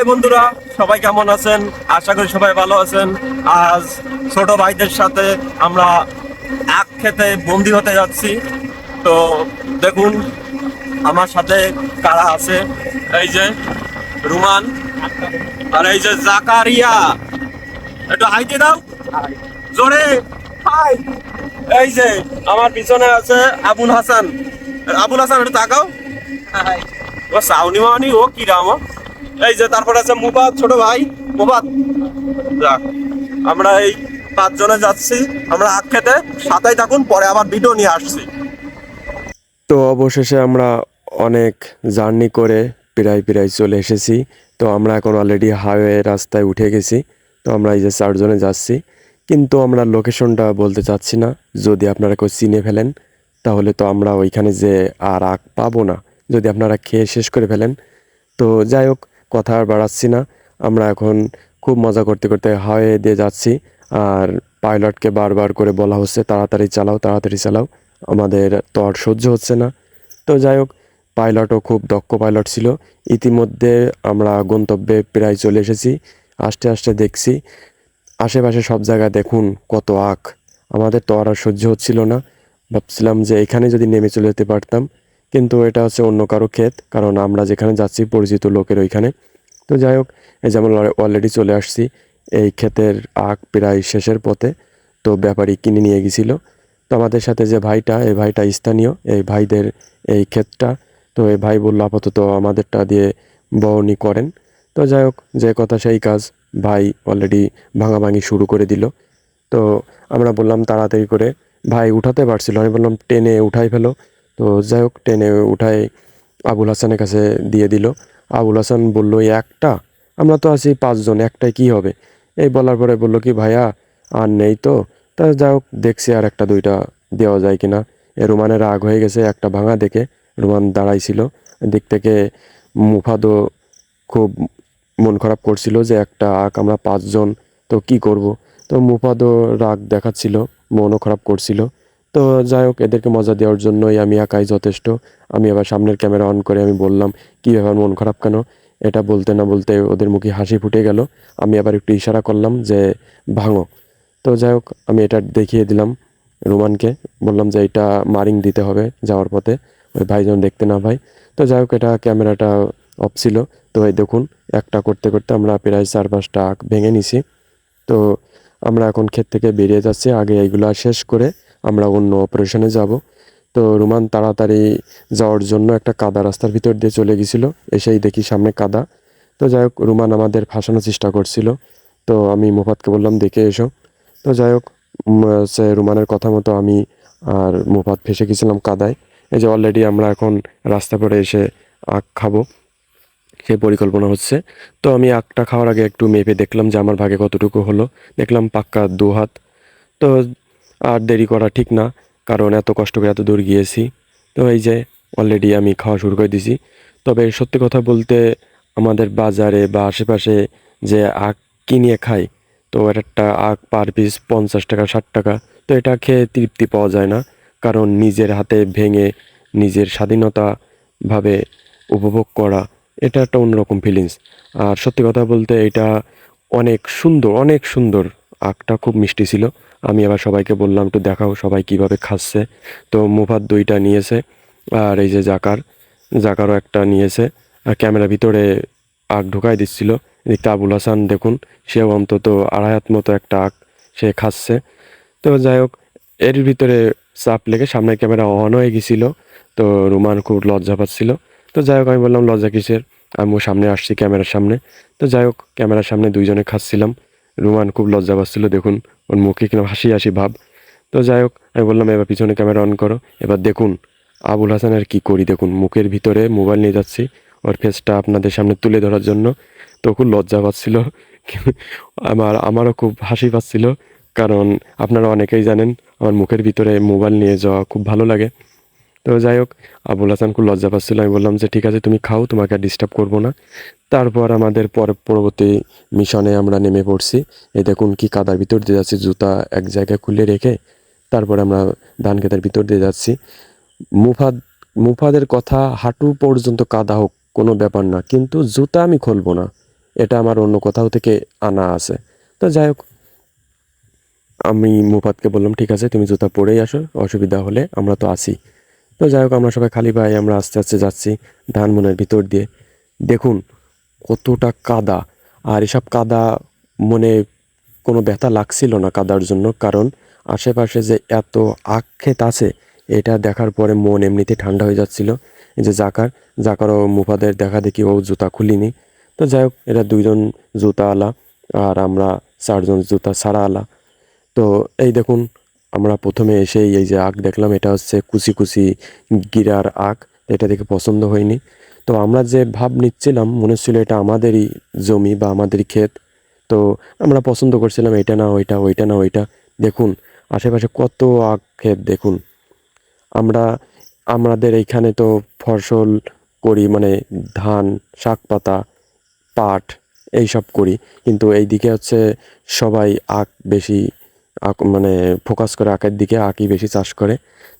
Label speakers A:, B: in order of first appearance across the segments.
A: High বন্ধুরা সবাই কেমন আছেন? আশা করি সবাই ভালো আছেন। আজ ছোট ভাইদের সাথে আমরা এক খেতে বন্দি হতে যাচ্ছি। তো দেখুন আমার সাথে কারা আছে? এই যে রুমান আর এই যে জাকারিয়া। একটু হাইতে দাও। জোরে। হাই। এই যে আমার পিছনে আছে আবুল হাসান। আবুল হাসান একটু তাকাও। ও সাউনি মাউনি ও কি রাম ও? এই যে তারপর আছে মুবাদ, ছোট ভাই। মুবাদ আমরা এই পাঁচজনে যাচ্ছি, আমরা আখ খেতে সাতাই থাকুন, পরে আবার ভিডিও নিয়ে আসছি।
B: তো অবশেষে আমরা অনেক জার্নি করে প্রায় প্রায় চলে এসেছি। তো আমরা এখন অলরেডি হাইওয়ে রাস্তায় উঠে গেছি। তো আমরা এই যে চারজনে যাচ্ছি। কিন্তু আমরা লোকেশনটা বলতে চাচ্ছি না। যদি আপনারা কেউ চিনে ফেলেন, তাহলে তো আমরা ওইখানে যে আর আখ পাবো না। যদি আপনারা খেয়ে শেষ করে ফেলেন, তো যাই হোক কথা আর বাড়াচ্ছি না। আমরা এখন খুব মজা করতে করতে হাওয়ে দিয়ে যাচ্ছি। আর পাইলটকে বারবার করে বলা হচ্ছে, তাড়াতাড়ি চালাও তাড়াতাড়ি চালাও। আমাদের তো আর সহ্য হচ্ছে না। তো যাই হোক, পাইলটও খুব দক্ষ পাইলট ছিল। ইতিমধ্যে আমরা গন্তব্যে প্রায় চলে এসেছি। আস্তে আস্তে দেখছি, আশেপাশে সব জায়গায় দেখুন কত আখ। আমাদের তো আর সহ্য হচ্ছিল না। ভাবছিলাম যে এখানে যদি নেমে চলে যেতে পারতাম কিন্তু এটা হচ্ছে অন্য কারও ক্ষেত, কারণ আমরা যেখানে যাচ্ছি পরিচিত লোকের ওইখানে। তো যাই হোক, এই যেমন অলরেডি চলে আসছি, এই ক্ষেতের আখ প্রায় শেষের পথে, তো ব্যাপারী কিনে নিয়ে গেছিল। তো আমাদের সাথে যে ভাইটা, এই ভাইটা স্থানীয়, এই ভাইদের এই ক্ষেতটা, তো এই ভাই বলল আপাতত আমাদেরটা দিয়ে বহনি করেন। তো যাই হোক, যে কথা সেই কাজ, ভাই অলরেডি ভাঙাভাঙি শুরু করে দিল। তো আমরা বললাম তাড়াতাড়ি করে, ভাই উঠাতে পারছিল আমি বললাম টেনে উঠাই ফেলো তো যাই হোক, টেনে উঠাই আবুল হাসানের কাছে দিয়ে দিল। আবুল হাসান বলল, "এই একটা? আমরা তো আছি পাঁচজন, একটাই কি হবে? এই বলার পরে বলল কি, ভাইয়া, আর নেই তো। তা যাই হোক, দেখছি আর একটা দুইটা দেওয়া যায় কিনা। এ রুমানের রাগ হয়ে গেছে, একটা ভাঙা দেখে রুমান দাঁড়াইছিল। দিক থেকে মুফাদও খুব মন খারাপ করছিল যে, একটা আঁক, আমরা পাঁচজন, তো কি করব? তো মুফাদও রাগ দেখাচ্ছিল, মনও খারাপ করছিল। তো যাই হোক, এদেরকে মজা দেওয়ার জন্যই আমি একাই যথেষ্ট। আমি আবার সামনের ক্যামেরা অন করে আমি বললাম, কী ব্যাপার, মন খারাপ কেন? এটা বলতে না বলতে ওদের মুখে হাসি ফুটে গেল। আমি আবার একটু ইশারা করলাম যে, ভাঙো। তো যাই হোক, আমি এটা দেখিয়ে দিলাম রোমানকে। বললাম যে, এটা মারিং দিতে হবে যাওয়ার পথে। ওই ভাই যেন দেখতে না ভাই। তো যাই হোক, এটা ক্যামেরাটা অফ ছিল। তো এই দেখুন, একটা করতে করতে আমরা প্রায় চার পাঁচটা ভেঙে নিছি। তো আমরা এখন ক্ষেত থেকে বেরিয়ে যাচ্ছি। আগে এইগুলা শেষ করে আমরা অন্য অপারেশনে যাব। তো রুমান তাড়াতাড়ি যাওয়ার জন্য একটা কাদা রাস্তার ভিতর দিয়ে চলে গেছিল। এসেই দেখি সামনে কাদা। তো যাই হোক, রুমান আমাদের ফাঁসানোর চেষ্টা করছিল। তো আমি মুফাতকে বললাম, দেখে এসো। তো যাই হোক সে রুমানের কথা মতো আমি আর মুফাত ফেসে গেছিলাম কাদায়। এই যে অলরেডি আমরা এখন রাস্তা পরে এসে আখ খাব, সেই পরিকল্পনা হচ্ছে। তো আমি আখটা খাওয়ার আগে একটু মেপে দেখলাম যে আমার ভাগে কতটুকু হলো। দেখলাম পাক্কা দু হাত তো আর দেরি করা ঠিক না, কারণ এত কষ্ট করে এত দূর গিয়েছি। তো এই যে অলরেডি আমি খাওয়া শুরু করে দিছি তবে সত্যি কথা বলতে, আমাদের বাজারে বা আশেপাশে যে আখ কিনে খাই, তো এর একটা আখ পার পিস পঞ্চাশ টাকা, ষাট টাকা, তো এটা খেয়ে তৃপ্তি পাওয়া যায় না। কারণ নিজের হাতে ভেঙে নিজের স্বাধীনতাভাবে উপভোগ করা, এটা একটা অন্যরকম ফিলিংস আর সত্যি কথা বলতে, এটা অনেক সুন্দর অনেক সুন্দর। আখটা খুব মিষ্টি ছিল। আমি আবার সবাইকে বললাম, একটু দেখাও সবাই কীভাবে খাচ্ছে। তো মুফাত দুইটা নিয়েছে, আর এই যে জাকার, জাকারও একটা নিয়েছে। আর ক্যামেরার ভিতরে আখ ঢুকাই দিচ্ছিল। এদিকে আবুল হাসান, দেখুন, সেও অন্তত আড়াই হাত মতো একটা আখ সে খাচ্ছে। তো যাই হোক, এর ভিতরে চাপ লেগে সামনের ক্যামেরা অন হয়ে গেছিল। তো রুমান খুব লজ্জা পাচ্ছিল। তো যাই হোক, আমি বললাম, লজ্জা কিসের? আমিও সামনে আসছি ক্যামেরার সামনে। তো যাই হোক, ক্যামেরার সামনে দুইজনে খাচ্ছিলাম। রুমান খুব লজ্জা পাচ্ছিল, দেখুন, ওর মুখে কিনা হাসি হাসি ভাব। তো যাই হোক, আমি বললাম, এবার পিছনে ক্যামেরা অন করো, এবার দেখুন, আবুল হাসানের কি করি, দেখুন, মুখের ভিতরে মোবাইল নিয়ে যাচ্ছি, ওর ফেসটা আপনাদের সামনে তুলে ধরার জন্য। তো খুব লজ্জা পাচ্ছিল। আমার, আমারও খুব হাসি পাচ্ছিল, কারণ আপনারা অনেকেই জানেন, আমার মুখের ভিতরে মোবাইল নিয়ে যাওয়া খুব ভালো লাগে। তো যাই হোক, আবুল হাসান খুব লজ্জা পাচ্ছিল, আমি বললাম যে, ঠিক আছে, তুমি খাও, তোমাকে আর ডিস্টার্ব করব না। তারপর আমাদের পরে, পরবর্তী মিশনে আমরা নেমে পড়ছি। এই দেখুন কি কাদার ভিতর দিয়ে যাচ্ছি, জুতা এক জায়গায় খুলে রেখে তারপর আমরা ধান খেতের ভিতর দিয়ে যাচ্ছি। মুফাদ, মুফাদের কথা হাঁটু পর্যন্ত কাদা হোক, কোনো ব্যাপার না, কিন্তু জুতা আমি খুলবো না, এটা আমার অন্য কোথাও থেকে আনা আছে। তো যাই হোক, আমি মুফাদকে বললাম, ঠিক আছে, তুমি জুতা পরেই আসো, অসুবিধা হলে আমরা তো আসি তো যাই হোক, আমরা সবাই খালি পায়ে আমরা আস্তে আস্তে যাচ্ছি ধানমনের ভিতর দিয়ে। দেখুন কতটা কাদা। আর এসব কাদা মনে কোনো ব্যথা লাগছিল না কাদার জন্য, কারণ আশেপাশে যে এত আক্ষেত আছে, এটা দেখার পরে মন এমনিতে ঠান্ডা হয়ে যাচ্ছিল। যে জাকার, জাকারও মুফাদের দেখা দেখি ও জুতা খুলিনি। তো যাই হোক, এরা দুইজন জুতা আলা আর আমরা চারজন জুতা ছাড়া আলা তো এই দেখুন আমরা প্রথমে এসেই এই যে আখ দেখলাম, এটা হচ্ছে কুচি কুচি গিরার আখ, এটা দেখে পছন্দ হয়নি। তো আমরা যে ভাব নিচ্ছিলাম, মনে হচ্ছিল এটা আমাদেরই জমি বা আমাদেরই ক্ষেত। তো আমরা পছন্দ করছিলাম এটা না, ওইটা ওইটা না, ওইটা। দেখুন, আশেপাশে কত আখ ক্ষেত, দেখুন। আমরা, আমাদের এইখানে তো ফসল করি মানে ধান, শাক পাতা, পাট, এইসব করি। কিন্তু এইদিকে হচ্ছে সবাই আখ বেশি মানে ফোকাস করে আখের দিকে আখই বেশি চাষ করে।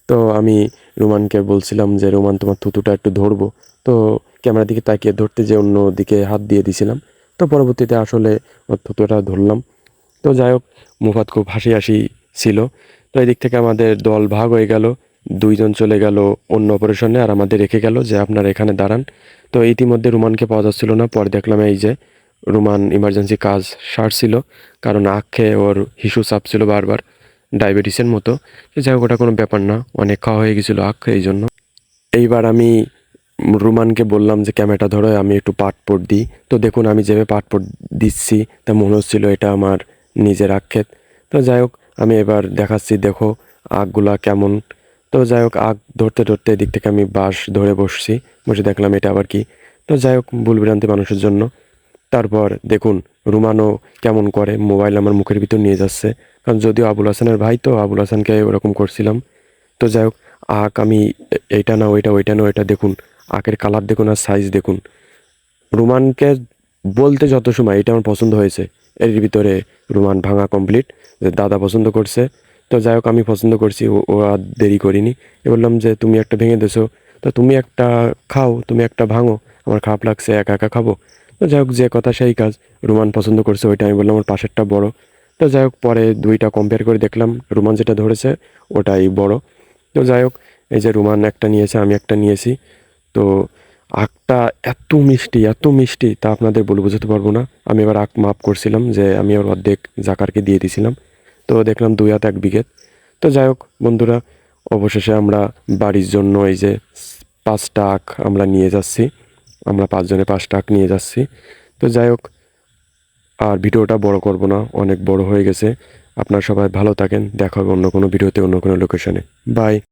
B: তো আমি রোমানকে বলছিলাম যে, রোমান, তোমার থুতুটা একটু ধরবো। তো ক্যামেরার দিকে তাকিয়ে ধরতে যে অন্য দিকে হাত দিয়ে দিছিলাম। তো পরবর্তীতে আসলে ওর থুতুটা ধরলাম। তো যাই হোক, মুফাত খুব হাসি হাসি ছিল। তো এই দিক থেকে আমাদের দল ভাগ হয়ে গেল, দুইজন চলে গেল অন্য অপারেশনে আর আমাদের রেখে গেল যে, আপনারা এখানে দাঁড়ান। তো ইতিমধ্যে রুমানকে পাওয়া যাচ্ছিল না, পরে দেখলাম এই যে রুমান ইমার্জেন্সি কাজ সারছিল, কারণ আখ খেয়ে ওর হিসু চাপছিল বারবার ডায়াবেটিসের মতো। যাই হোক, ওটা কোনো ব্যাপার না, অনেক খাওয়া হয়ে গেছিল আখ, এই জন্য। এইবার আমি রুমানকে বললাম যে, ক্যামেরাটা ধরো, আমি একটু পাটপট দিই। তো দেখুন, আমি যেভাবে পাটপট দিচ্ছি, তা মনে হচ্ছিল এটা আমার নিজের আক্ষেত তো যাই হোক, আমি এবার দেখাচ্ছি, দেখো আগগুলা কেমন। তো যাই হোক আগ ধরতে ধরতে এদিক থেকে আমি বাঁশ ধরে বসছি, বসে দেখলাম এটা আবার কি। তো যাই হোক ভুলভ্রান্তি মানুষের জন্য। তারপর দেখুন, রুমানও কেমন করে মোবাইল আমার মুখের ভিতর নিয়ে যাচ্ছে। কারণ যদিও আবুল হাসানের ভাই তো, আবুল হাসানকে ওরকম করছিলাম। তো যাই হোক আখ আমি এ- এইটা না ওইটা ওইটা না ওইটা দেখুন। আখের কালার দেখুন আর সাইজ দেখুন। রুমানকে বলতে যত সময়, এটা আমার পছন্দ হয়েছে। এর ভিতরে রুমান ভাঙা কমপ্লিট দাদা পছন্দ করছে। তো যাই হোক, আমি পছন্দ করছি, ও আর দেরি করিনি। বললাম যে, তুমি একটা ভেঙে দেছো তো তুমি একটা খাও, তুমি একটা ভাঙো। আমার খারাপ লাগছে, একা একা খাব। যাই হোক, যে কথা সেই কাজ রুমান পছন্দ করছে, ওইটা আমি বললাম আমার পাশেরটা বড়। তো যাই হোক, পরে দুইটা কম্পেয়ার করে দেখলাম, রুমান যেটা ধরেছে, ওটাই বড়। তো যাই হোক, এই যে রুমান একটা নিয়েছে, আমি একটা নিয়েছি। তো আখটা এত মিষ্টি এত মিষ্টি, তা আপনাদের বলে বোঝাতে পারব না। আমি এবার আখ মাপ করছিলাম যে আমি ওর অর্ধেক জাকারকে দিয়ে দিছিলাম। তো দেখলাম দুই হাত এক বিঘেত তো যাই হোক, বন্ধুরা, অবশেষে আমরা বাড়ির জন্য এই যে পাঁচটা আখ আমরা নিয়ে যাচ্ছি। আমরা পাঁচজনে পাঁচ টাক নিয়ে যাচ্ছি। তো যাই হোক, আর ভিডিওটা বড় করব না, অনেক বড় হয়ে গেছে। আপনারা সবাই ভালো থাকেন, দেখা হবে অন্য কোনো ভিডিওতে, অন্য কোনো লোকেশনে বাই